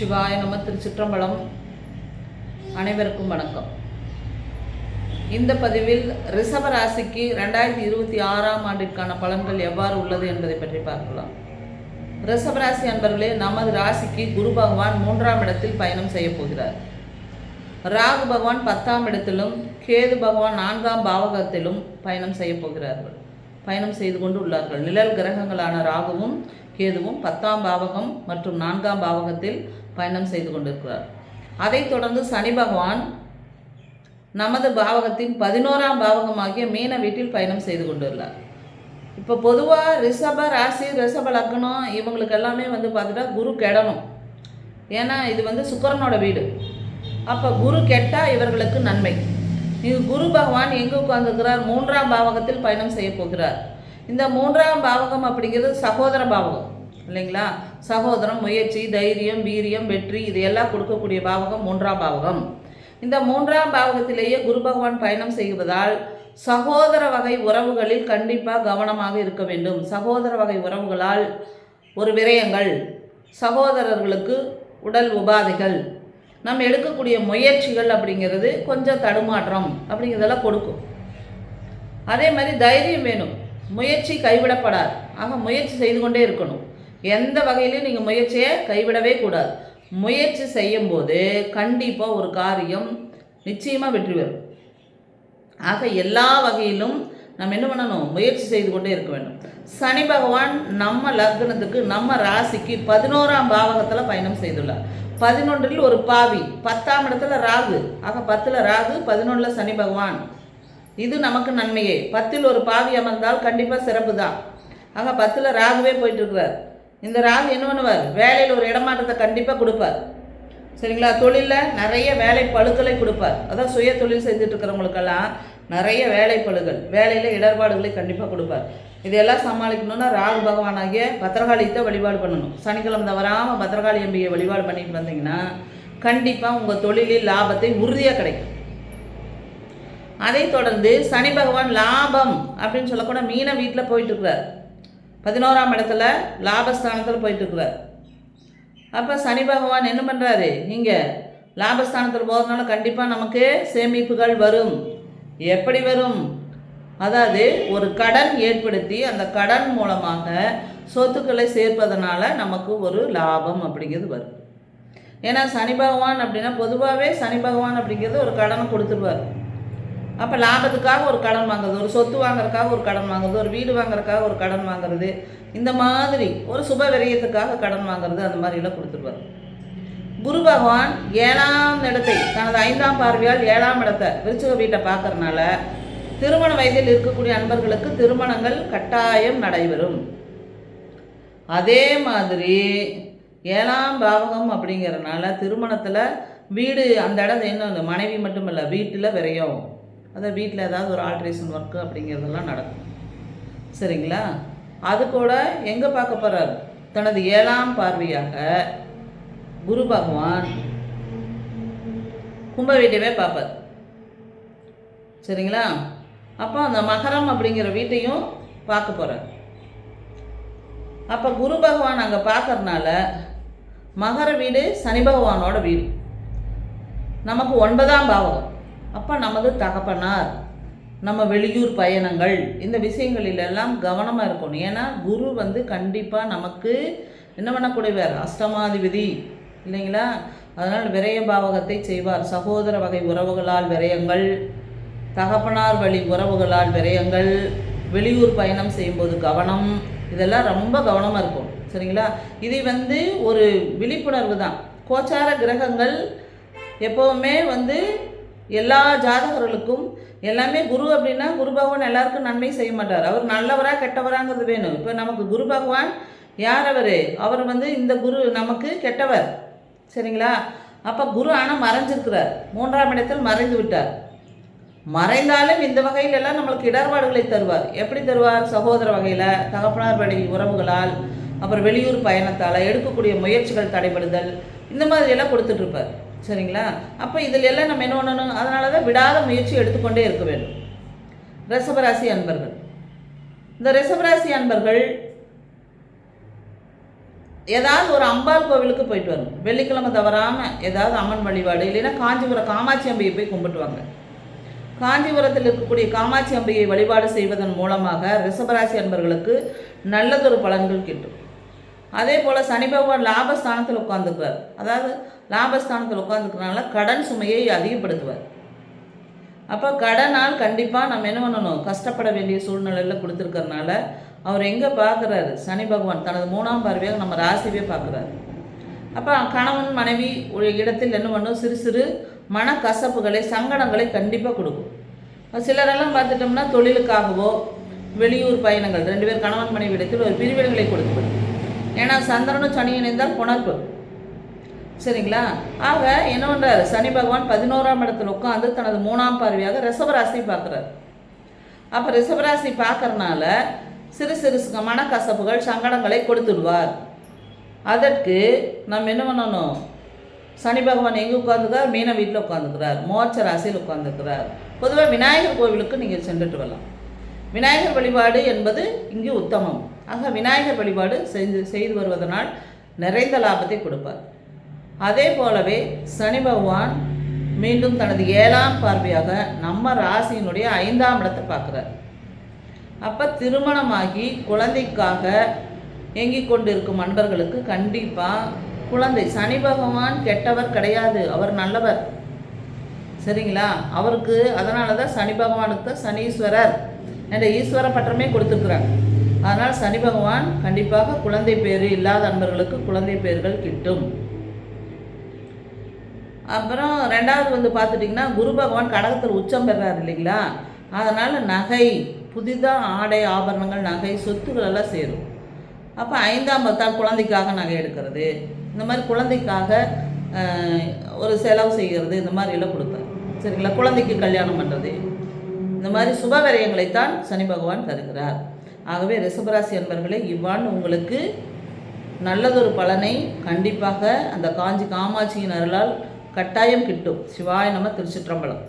சிவாய நம்ம திருச்சிற்றம்பலம். அனைவருக்கும் வணக்கம். இந்த பதிவில் ரிஷப ராசிக்கு ரெண்டாயிரத்தி இருபத்தி ஆறாம் ஆண்டிற்கான பலன்கள் எவ்வாறு உள்ளது என்பதை பற்றி பார்க்கலாம். ரிஷப ராசி அன்பர்களே நமது ராசிக்கு குரு பகவான் மூன்றாம் இடத்தில் பயணம் செய்ய போகிறார். ராகு பகவான் பத்தாம் இடத்திலும் கேது பகவான் நான்காம் பாவகத்திலும் பயணம் செய்ய போகிறார்கள். பயணம் செய்து கொண்டு உள்ளார்கள். நிழல் கிரகங்களான ராகுவும் கேதுவும் பத்தாம் பாவகம் மற்றும் நான்காம் பாவகத்தில் பயணம் செய்து கொண்டிருக்கிறார். அதைத் தொடர்ந்து சனி பகவான் நமது பாவகத்தின் பதினோராம் பாவகமாகிய மீன வீட்டில் பயணம் செய்து கொண்டுள்ளார். இப்போ பொதுவாக ரிஷப ராசி ரிஷப லக்னம் இவங்களுக்கு எல்லாமே வந்து பார்த்துட்டா குரு கெடணும். ஏன்னா இது வந்து சுக்கரனோட வீடு. அப்போ குரு கெட்டால் இவர்களுக்கு நன்மை. இது குரு பகவான் எங்கே உட்கார்ந்துருக்கிறார்? மூன்றாம் பாவகத்தில் பயணம் செய்ய போகிறார். இந்த மூன்றாம் பாவகம் அப்படிங்கிறது சகோதர பாவகம். இல்லைங்களா? சகோதரம் முயற்சி தைரியம் வீரியம் வெற்றி இது எல்லாம் கொடுக்கக்கூடிய பாவகம் மூன்றாம் பாவகம். இந்த மூன்றாம் பாவகத்திலேயே குரு பகவான் பயணம் செய்வதால் சகோதர வகை உறவுகளில் கண்டிப்பாக கவனமாக இருக்க வேண்டும். சகோதர வகை உறவுகளால் ஒரு விரயங்கள் சகோதரர்களுக்கு உடல் உபாதைகள் நம்ம எடுக்கக்கூடிய முயற்சிகள் அப்படிங்கிறது கொஞ்சம் தடுமாற்றம் அப்படிங்கிறதெல்லாம் கொடுக்கும். அதே மாதிரி தைரியம் வேணும். முயற்சி கைவிடப்படாது. ஆக முயற்சி செய்து கொண்டே இருக்கணும். எந்த வகையிலையும் நீங்கள் முயற்சியை கைவிடவே கூடாது. முயற்சி செய்யும்போது கண்டிப்பாக ஒரு காரியம் நிச்சயமாக வெற்றி பெறும். ஆக எல்லா வகையிலும் நம்ம என்ன பண்ணணும்? முயற்சி செய்து கொண்டே இருக்க வேண்டும். சனி பகவான் நம்ம லக்னத்துக்கு நம்ம ராசிக்கு பதினோராம் பாவகத்தில் பயணம் செய்துள்ளார். பதினொன்றில் ஒரு பாவி பத்தாம் இடத்துல ராகு. ஆக பத்தில் ராகு பதினொன்றில் சனி பகவான். இது நமக்கு நன்மையே. பத்தில் ஒரு பாவி அமர்ந்தால் கண்டிப்பாக சிறப்பு தான் ஆக பத்தில் ராகுவே போயிட்டு இருக்கிறார். இந்த ராகு என்ன பண்ணுவார்? வேலையில் ஒரு இடமாற்றத்தை கண்டிப்பாக கொடுப்பார். சரிங்களா? தொழிலில் நிறைய வேலை பழுக்களை கொடுப்பார். அதான் சுய தொழில் செஞ்சுட்டு இருக்கிறவங்களுக்கெல்லாம் நிறைய வேலை பழுகள் வேலையில் இடர்பாடுகளை கண்டிப்பாக கொடுப்பார். இதெல்லாம் சமாளிக்கணும்னா ராகு பகவானாகிய பத்திரகாளியத்தை வழிபாடு பண்ணணும். சனிக்கிழமை தவறாமல் பத்திரகாளி அம்பியை வழிபாடு பண்ணிட்டு வந்தீங்கன்னா கண்டிப்பாக உங்கள் தொழிலில் லாபத்தை உறுதியாக கிடைக்கும். அதைத் தொடர்ந்து சனி பகவான் லாபம் அப்படின்னு சொல்லக்கூட மீன வீட்டில் போயிட்டு இருக்கிறார் பதினோராம் இடத்துல லாபஸ்தானத்தில் போயிட்டுருக்குறார் அப்போ சனி பகவான் என்ன பண்ணுறாரு இங்கே லாபஸ்தானத்தில் போகிறதுனால கண்டிப்பாக நமக்கு சேமிப்புகள் வரும். எப்படி வரும்? அதாவது ஒரு கடன் ஏற்படுத்தி அந்த கடன் மூலமாக சொத்துக்களை சேர்ப்பதனால நமக்கு ஒரு லாபம் அப்படிங்கிறது வரும். ஏன்னா சனி பகவான் அப்படின்னா பொதுவாகவே சனி பகவான் அப்படிங்கிறது ஒரு கடனை கொடுத்துருவார். அப்போ லாபத்துக்காக ஒரு கடன் வாங்குறது ஒரு சொத்து வாங்குறதுக்காக ஒரு கடன் வாங்குறது ஒரு வீடு வாங்குறதுக்காக ஒரு கடன் வாங்குறது இந்த மாதிரி ஒரு சுப விரயத்துக்காக கடன் வாங்குறது அந்த மாதிரிலாம் கொடுத்துருவார். குரு பகவான் ஏழாம் இடத்தை தனது ஐந்தாம் பார்வையால் ஏழாம் இடத்தை விருச்சக வீட்டை பார்க்கறனால திருமண வயதில் இருக்கக்கூடிய அன்பர்களுக்கு திருமணங்கள் கட்டாயம் நடைபெறும். அதே மாதிரி ஏழாம் பாவகம் அப்படிங்கிறனால திருமணத்தில் வீடு அந்த இடம் என்ன? மனைவி மட்டும் இல்லை வீட்டில் விரையும். அதான் வீட்டில் ஏதாவது ஒரு ஆல்ட்ரேஷன் ஒர்க்கு அப்படிங்கிறதெல்லாம் நடக்கும். சரிங்களா? அது கூட எங்கே பார்க்க போகிறார் தனது ஏழாம் பார்வையாக குரு பகவான் கும்ப வீட்டையவே பார்ப்பார். சரிங்களா? அப்போ அந்த மகரம் அப்படிங்கிற வீட்டையும் பார்க்க போகிறார் அப்போ குரு பகவான் அங்கே பார்க்கறனால மகர வீடு சனி பகவானோட வீடு. நமக்கு ஒன்பதாம் பாவகம். அப்போ நமது தகப்பனார் நம்ம வெளியூர் பயணங்கள் இந்த விஷயங்களிலெல்லாம் கவனமாக இருக்கணும். ஏன்னா குரு வந்து கண்டிப்பாக நமக்கு என்ன பண்ணக்கூடியவர் அஷ்டமாதிபதி. இல்லைங்களா? அதனால் விரய பாவகத்தை செய்வார். சகோதர வகை உறவுகளால் விரயங்கள் தகப்பனார் வழி உறவுகளால் விரயங்கள் வெளியூர் பயணம் செய்யும்போது கவனம் இதெல்லாம் ரொம்ப கவனமாக இருக்கும். சரிங்களா? இது வந்து ஒரு விழிப்புணர்வு தான். கோச்சார கிரகங்கள் எப்போவுமே வந்து எல்லா ஜாதகர்களுக்கும் எல்லாமே குரு அப்படின்னா குரு பகவான் எல்லாருக்கும் நன்மை செய்ய மாட்டார். அவர் நல்லவரா கெட்டவராங்கிறது வேணும். இப்போ நமக்கு குரு பகவான் யார் அவர்? அவர் வந்து இந்த குரு நமக்கு கெட்டவர். சரிங்களா? அப்போ குரு ஆனால் மறைஞ்சிருக்கிறார். மூன்றாம் இடத்தில் மறைந்து விட்டார். மறைந்தாலும் இந்த வகையிலெல்லாம் நம்மளுக்கு இடர்பாடுகளை தருவார். எப்படி தருவார்? சகோதர வகையில் தகப்பனார் படி உறவுகளால் அப்புறம் வெளியூர் பயணத்தால் எடுக்கக்கூடிய முயற்சிகள் தடைபடுதல் இந்த மாதிரியெல்லாம் கொடுத்துட்ருப்பார் சரிங்களா? அப்போ இதில் எல்லாம் நம்ம என்ன பண்ணணும்? அதனால தான் விடாத முயற்சி எடுத்துக்கொண்டே இருக்க வேண்டும். ரிஷபராசி அன்பர்கள். இந்த ரிஷபராசி அன்பர்கள் ஏதாவது ஒரு அம்பாள் கோவிலுக்கு போயிட்டு வரணும். வெள்ளிக்கிழமை தவறாமல் ஏதாவது அம்மன் வழிபாடு இல்லைன்னா காஞ்சிபுரம் காமாட்சி அம்பிகை போய் கும்பிட்டுவாங்க. காஞ்சிபுரத்தில் இருக்கக்கூடிய காமாட்சி அம்பிகை வழிபாடு செய்வதன் மூலமாக ரிஷபராசி அன்பர்களுக்கு நல்லதொரு பலன்கள் கிட்டும். அதே போல் சனி பகவான் லாபஸ்தானத்தில் உட்காந்துக்கிறார் அதாவது லாபஸ்தானத்தில் உட்காந்துக்கிறனால கடன் சுமையை அதிகப்படுத்துவார். அப்போ கடனால் கண்டிப்பாக நம்ம என்ன பண்ணணும்? கஷ்டப்பட வேண்டிய சூழ்நிலையில் கொடுத்துருக்கறனால அவர் எங்கே பார்க்குறாரு? சனி பகவான் தனது மூணாம் பார்வையாக நம்ம ராசிவே பார்க்குறாரு. அப்போ கணவன் மனைவி ஒரு இடத்தில் என்ன பண்ணும்? சிறு சிறு மனக்கசப்புகளை சங்கடங்களை கண்டிப்பாக கொடுக்கும். சிலரெல்லாம் பார்த்துட்டோம்னா தொழிலுக்காகவோ வெளியூர் பயணங்கள் ரெண்டு பேர் கணவன் மனைவி இடத்தில் ஒரு பிரிவினைகளை கொடுத்துவிடும் ஏன்னா சந்திரனும் சனி இணைந்தால் புணர்ப்பு சரிங்களா? ஆக என்ன பண்ணுறாரு சனி பகவான் பதினோராம் இடத்துல உட்காந்து தனது மூணாம் பார்வையாக ரிசவராசி பார்க்குறாரு. அப்போ ரிசவராசி பார்க்கறனால சிறு சிறு மனக்கசப்புகள் சங்கடங்களை கொடுத்துடுவார். அதற்கு நம்ம என்ன பண்ணணும்? சனி பகவான் எங்கே உட்காந்துக்கிறார் மீன வீட்டில் உட்காந்துக்கிறார் மோட்ச ராசியில் உட்காந்துக்கிறார் பொதுவாக விநாயகர் கோவிலுக்கு நீங்கள் சென்றுட்டு வரலாம். விநாயகர் வழிபாடு என்பது இங்கு உத்தமம். ஆக விநாயகர் வழிபாடு செய்து செய்து வருவதனால் நிறைந்த லாபத்தை கொடுப்பார். அதே போலவே சனி பகவான் மீண்டும் தனது ஏழாம் பார்வையாக நம்ம ராசியினுடைய ஐந்தாம் இடத்தை பார்க்குறார். அப்போ திருமணமாகி குழந்தைக்காக ஏங்கிக் கொண்டிருக்கும் அன்பர்களுக்கு கண்டிப்பாக குழந்தை. சனி பகவான் கெட்டவர் கிடையாது அவர் நல்லவர். சரிங்களா? அவருக்கு அதனால தான் சனி பகவானுக்கு தான் சனீஸ்வரர் என்ற ஈஸ்வர பட்டமே கொடுத்துருக்குறாங்க அதனால் சனி பகவான் கண்டிப்பாக குழந்தை பேர் இல்லாத அன்பர்களுக்கு குழந்தை பேர்கள் கிட்டும். அப்புறம் ரெண்டாவது வந்து பார்த்துட்டிங்கன்னா குரு பகவான் கடகத்தில் உச்சம் பெறார் இல்லைங்களா? அதனால் நகை புதிதாக ஆடை ஆபரணங்கள் நகை சொத்துக்கள் எல்லாம் சேரும். அப்போ ஐந்தாம் பத்தாம் குழந்தைக்காக நகை எடுக்கிறது. இந்த மாதிரி குழந்தைக்காக ஒரு செலவு செய்கிறது இந்த மாதிரி எல்லாம் சரிங்களா? குழந்தைக்கு கல்யாணம் பண்ணுறது இந்த மாதிரி சுப விரயங்களைத்தான் சனி பகவான் தருகிறார். ஆகவே ரிஷபராசி அன்பர்களே இவ்வாண்டு உங்களுக்கு நல்லதொரு பலனை கண்டிப்பாக அந்த காஞ்சி காமாட்சியின் அருளால் கட்டாயம் கிட்டும். சிவாய நம திருச்சிற்றம்பலம்.